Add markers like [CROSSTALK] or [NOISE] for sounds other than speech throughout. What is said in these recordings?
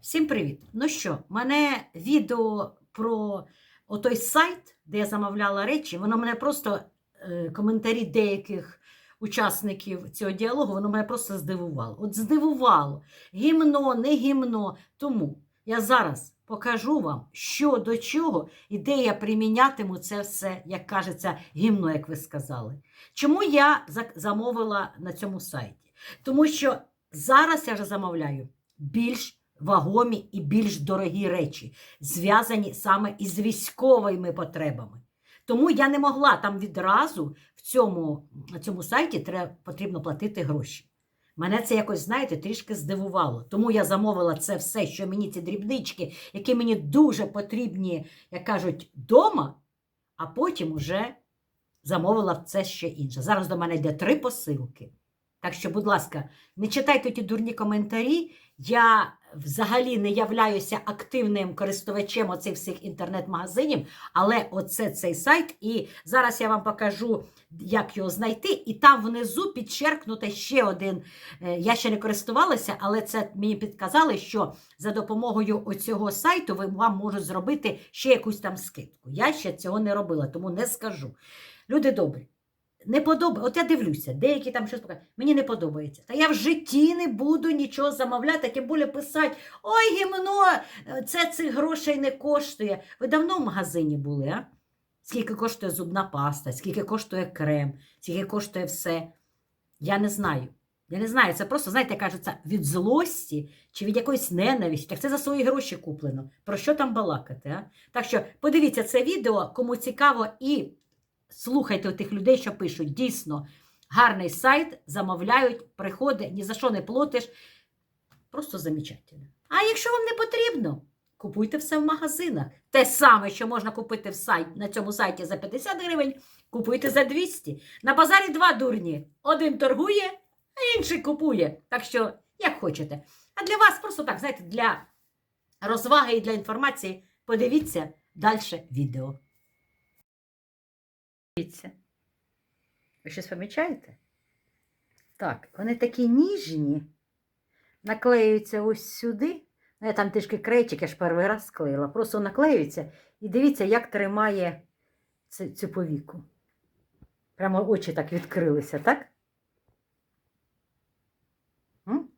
Всім привіт! Ну що, мене відео про отой сайт, де я замовляла речі, воно мене просто е, коментарі деяких учасників цього діалогу, воно мене просто здивувало. От здивувало. Гімно, не гімно. Тому я зараз покажу вам, що до чого і де я примінятиму це все, як кажеться, гімно, як ви сказали. Чому я замовила на цьому сайті? Тому що зараз я вже замовляю більш вагомі і більш дорогі речі, зв'язані саме із військовими потребами. Тому я не могла там відразу в цьому, на цьому сайті треба, потрібно платити гроші. Мене це якось, знаєте, трішки здивувало. Тому я замовила це все, що мені ці дрібнички, які мені дуже потрібні, як кажуть, вдома, а потім уже замовила це ще інше. Зараз до мене йде три посилки. Так що, будь ласка, не читайте ті дурні коментарі. Я взагалі не являюся активним користувачем оцих всіх інтернет-магазинів, але оце цей сайт. І зараз я вам покажу, як його знайти. І там внизу підчеркнуто ще один. е, Я ще не користувалася, але це мені підказали, що за допомогою оцього сайту ви вам можуть зробити ще якусь там скидку. Я ще цього не робила, тому не скажу. Люди добрі. Не подобається. От я дивлюся, деякі там щось показують. Мені не подобається. Та я в житті не буду нічого замовляти, тим більше писати: ой, гімно, це цих грошей не коштує. Ви давно в магазині були, а? Скільки коштує зубна паста, скільки коштує крем, скільки коштує все. Я не знаю. Я не знаю, це просто, знаєте, кажеться, від злості чи від якоїсь ненависті. Так це за свої гроші куплено. Про що там балакати? А? Так що подивіться це відео, кому цікаво, і слухайте тих людей, що пишуть. Дійсно, гарний сайт, замовляють, приходить, ні за що не платиш. Просто замечательно. А якщо вам не потрібно, купуйте все в магазинах. Те саме, що можна купити в сайт, на цьому сайті за 50 гривень, купуйте за 200. На базарі два дурні. Один торгує, а інший купує. Так що, як хочете. А для вас просто так, знаєте, для розваги і для інформації подивіться далі відео. Дивіться. Ви щось помічаєте? Так, вони такі ніжні, наклеюються ось сюди. Ну, я там трішки крейчик, я ж перший раз склеїла. Просто наклеюються. І дивіться, як тримає цю, цю повіку. Прямо очі так відкрилися, так? М?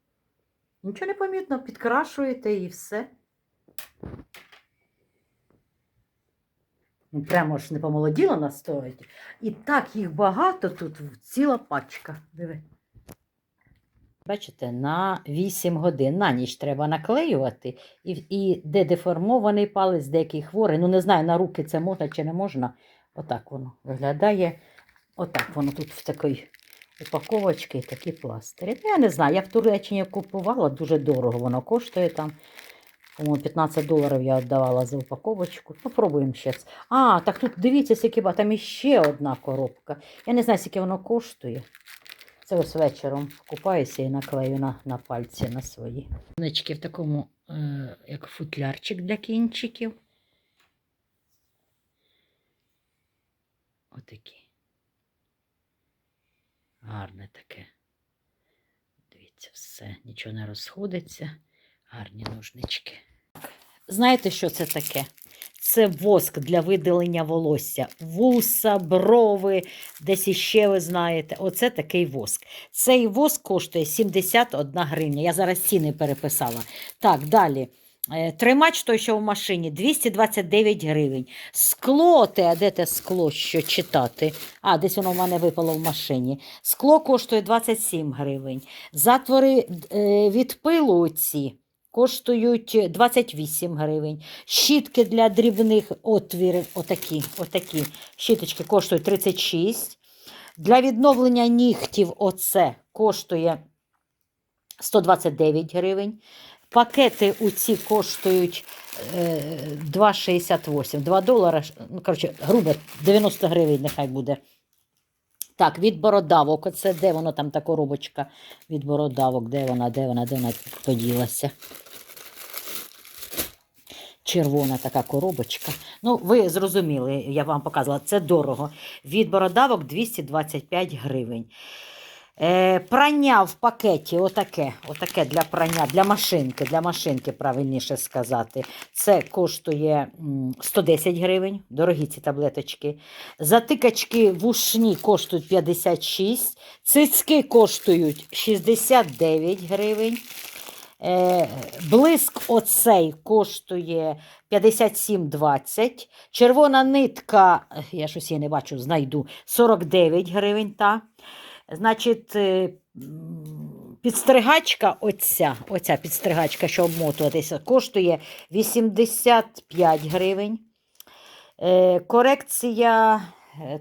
Нічого не помітно, підкрашуєте і все. Ну, прямо ж не помолоділо настоїть. І так їх багато тут, ціла пачка. Диви. Бачите, на 8 годин на ніч треба наклеювати, і, і де деформований палець, де який хворий. Ну, не знаю, на руки це можна чи не можна. Отак воно виглядає. Отак воно тут в такій упаковочці такі пластирі. Ну, я не знаю, я в Туреччині купувала, дуже дорого воно коштує там. По-моєму, 15 доларів я віддавала за упаковочку. Попробуємо ще. А, так тут дивіться, скільки там іще одна коробка. Я не знаю, скільки воно коштує. Це ось вечором купаюся і наклею на, на пальці на свої. Нички в такому, е, як футлярчик для кінчиків. Отакі. Гарне таке. Дивіться, все, нічого не розходиться. Гарні ножнички. Знаєте, що це таке? Це воск для видалення волосся. Вуса, брови, десь іще ви знаєте. Оце такий воск. Цей воск коштує 71 гривня. Я зараз ціни переписала. Так, далі. Е, Тримач той, що в машині, 229 гривень. Скло, те, а де те скло, що читати? А, десь воно в мене випало в машині. Скло коштує 27 гривень. Затвори е, від пилу ці коштують 28 гривень. Щітки для дрібних отвірів, отакі, отакі щіточки коштують 36. Для відновлення нігтів оце коштує 129 гривень. Пакети у ці коштують е, 2,68. 2 долара, ну, коротше, грубо 90 гривень нехай буде. Так, від бородавок. Оце де воно там та коробочка від бородавок, де вона, де вона, де вона поділася. Червона така коробочка. Ну, ви зрозуміли, я вам показувала, це дорого. Від бородавок 225 гривень. Е, прання в пакеті, отаке, отаке для прання, для машинки, для машинки, правильніше сказати. Це коштує 110 гривень, дорогі ці таблеточки. Затикачки вушні коштують 56, цицьки коштують 69 гривень. Е, блиск оцей коштує 57,20. Червона нитка, я щось її не бачу, знайду 49 гривень. Та. Значить, е, підстригачка, оця, оця підстригачка, що обмотуватися, коштує 85 гривень. Е, корекція. е,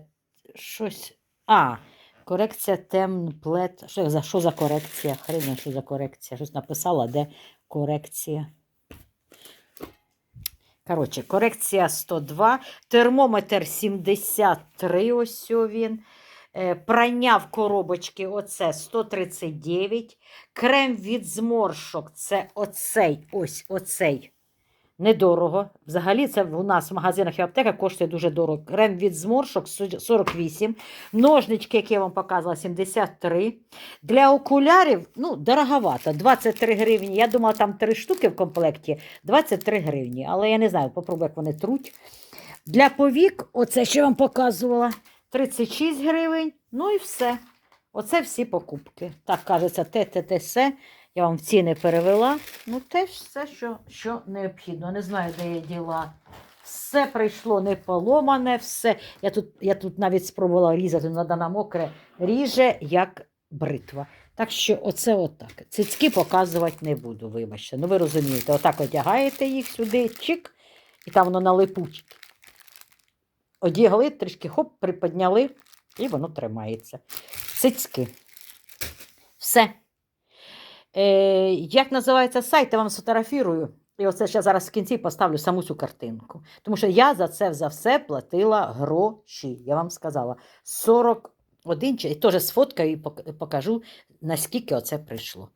щось. А, корекція темплет. Що за, що за корекція? Хрена, що за корекція? Щось написала, де корекція. Коротше, корекція 102, термометр 73, ось він. Е, Прання в коробочки оце 139. Крем від зморшок це оцей, ось оцей. Недорого. Взагалі, це у нас в магазинах і аптеках коштує дуже дорого. Крем від зморшок 48. Ножнички, які я вам показувала, 73. Для окулярів, ну, дороговато, 23 гривні. Я думала, там 3 штуки в комплекті, 23 гривні. Але я не знаю, попробую, як вони труть. Для повік, оце що я вам показувала, 36 гривень. Ну і все. Оце всі покупки. Так кажеться, ТТТС. Я вам ціни перевела. Ну, теж все, що, що необхідно. Не знаю, де я діла. Все прийшло не поломане, все. Я тут, я тут навіть спробувала різати, надо на мокре, ріже як бритва. Так що оце отак. Цицьки показувати не буду, вибачте. Ну ви розумієте, отак одягаєте їх сюди, чик, і там воно на липучки. Одягли, трішки хоп, приподняли, і воно тримається. Цицьки. Все. Е, як називається сайт, я вам сфотографірую. І оце ще зараз в кінці поставлю саму цю картинку. Тому що я за це за все платила гроші. Я вам сказала 41, чи- теж сфоткаю і покажу, наскільки оце прийшло.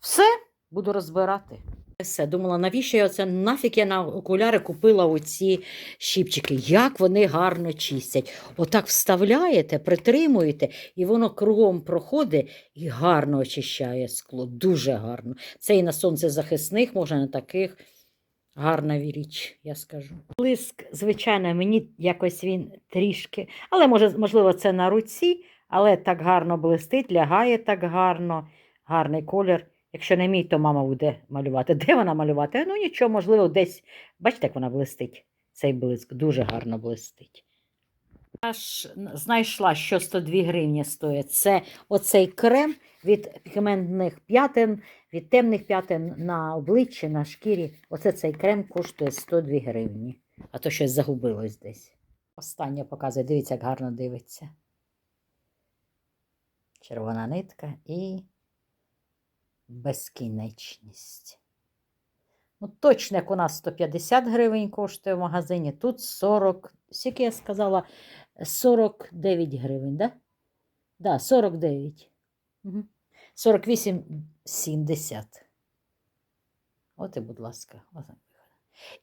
Все, буду розбирати. Все, думала, навіщо я оце нафіг я на окуляри купила оці щіпчики. Як вони гарно чистять. Отак вставляєте, притримуєте, і воно кругом проходить і гарно очищає скло. Дуже гарно. Це і на сонцезахисних, можна на таких. Гарна річ, я скажу. Блиск, звичайно, мені якось він трішки, але може, можливо, це на руці, але так гарно блистить, лягає так гарно, гарний колір. Якщо не мій, то мама буде малювати. Де вона малювати? Ну нічого, можливо, десь. Бачите, як вона блистить? Цей блиск дуже гарно блистить. Аж знайшла, що 102 гривні стоїть. Це оцей крем від пігментних п'ятин, від темних п'ятин на обличчі, на шкірі. Оце цей крем коштує 102 гривні. А то щось загубилось десь. Останнє показує, дивіться, як гарно дивиться. Червона нитка і безкінечність. Ну, точно, як у нас 150 гривень коштує в магазині, тут 40, скільки я сказала, 49 гривень, да? Да, 49. Угу. 48,70. От і, будь ласка.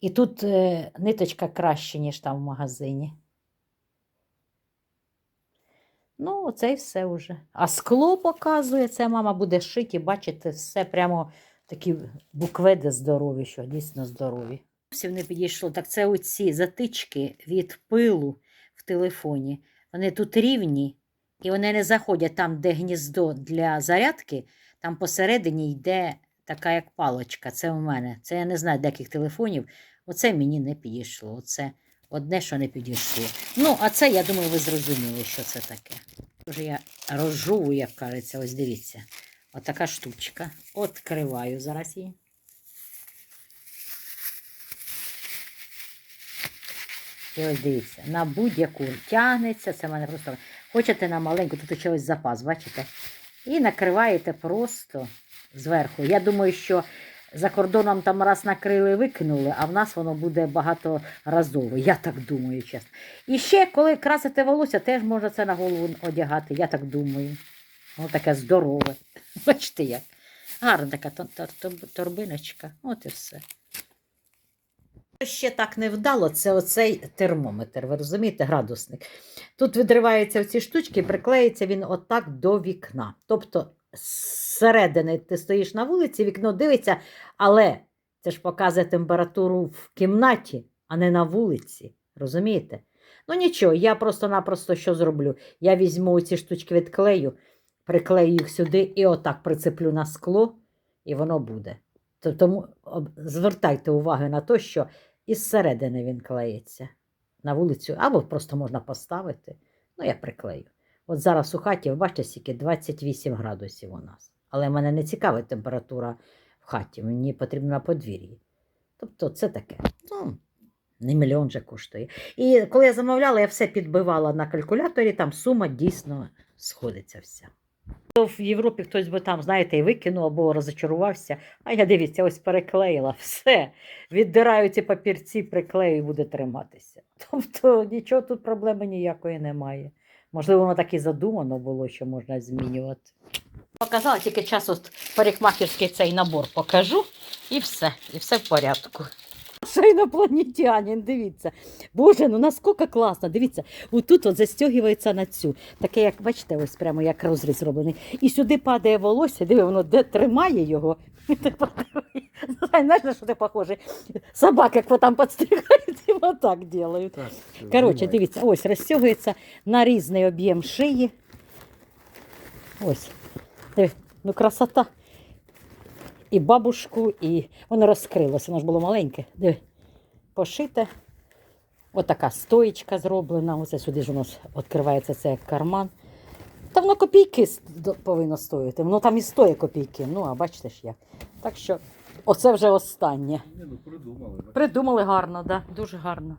І тут е, ниточка краще, ніж там в магазині. Ну, оце і все вже. А скло показує, це мама буде шити, бачите, все прямо такі букведи здорові, що дійсно здорові. Зовсім не підійшло. Так це оці затички від пилу в телефоні. Вони тут рівні, і вони не заходять там, де гніздо для зарядки, там посередині йде така як палочка. Це у мене. Це я не знаю, деяких телефонів. Оце мені не підійшло. Оце одне, що не підійшло. Ну, а це, я думаю, ви зрозуміли, що це таке. Вже я розжовую, як кажеться, ось дивіться. Отака штучка. Откриваю зараз її. І ось дивіться, на будь-яку тягнеться, це в мене просто. Хочете на маленьку, тут ще ось запас, бачите? І накриваєте просто зверху. Я думаю, що за кордоном там раз накрили, викинули, а в нас воно буде багаторазово. Я так думаю, чесно. І ще, коли красите волосся, теж можна це на голову одягати, я так думаю. Воно таке здорове. [LAUGHS] Бачите як. Гарна така торбиночка. От і все. Ще так не вдало, це оцей термометр, ви розумієте, градусник. Тут відриваються ці штучки, приклеїться він отак до вікна. Тобто, зсередини ти стоїш на вулиці, вікно дивиться, але це ж показує температуру в кімнаті, а не на вулиці. Розумієте? Ну нічого, я просто-напросто що зроблю? Я візьму ці штучки відклею, приклею їх сюди і отак прицеплю на скло, і воно буде. Тому звертайте увагу на те, що із середини він клеїться на вулицю, або просто можна поставити. Ну, я приклею. От зараз у хаті, ви бачите, скільки 28 градусів у нас. Але мене не цікавить температура в хаті, мені потрібно на подвір'ї. Тобто це таке. Ну, не мільйон же коштує. І коли я замовляла, я все підбивала на калькуляторі, там сума дійсно сходиться вся. То В Європі хтось би там, знаєте, і викинув або розочарувався. А я дивіться, ось переклеїла [LAUGHS] все. Віддираю ці папірці, приклею і буде триматися. Тобто нічого тут проблеми ніякої немає. Можливо, воно так і задумано було, що можна змінювати. Показала тільки час от парикмахерський цей набор покажу, і все, і все в порядку. Що інопланетянин, дивіться. Боже, ну наскільки класно. Дивіться, отут от застягується на цю. Таке, як бачите, ось прямо як розріз зроблений. І сюди падає волосся, диви, воно де тримає його. [LAUGHS] [LAUGHS] Знаєш, на що ти похожий? Собак, як там підстрігають, і отак роблять. Коротше, дивіться, ось розтягується на різний об'єм шиї. Ось. Диви, ну красота. І бабушку, і воно розкрилося, воно ж було маленьке. Диви, пошите. Отака стоїчка зроблена. Оце сюди ж у нас відкривається це як карман. Та воно копійки повинно стоїти. Воно там і стоїть копійки. Ну, а бачите ж як. Так що, оце вже останнє. Ні, ну придумали. Придумали гарно, да, дуже гарно.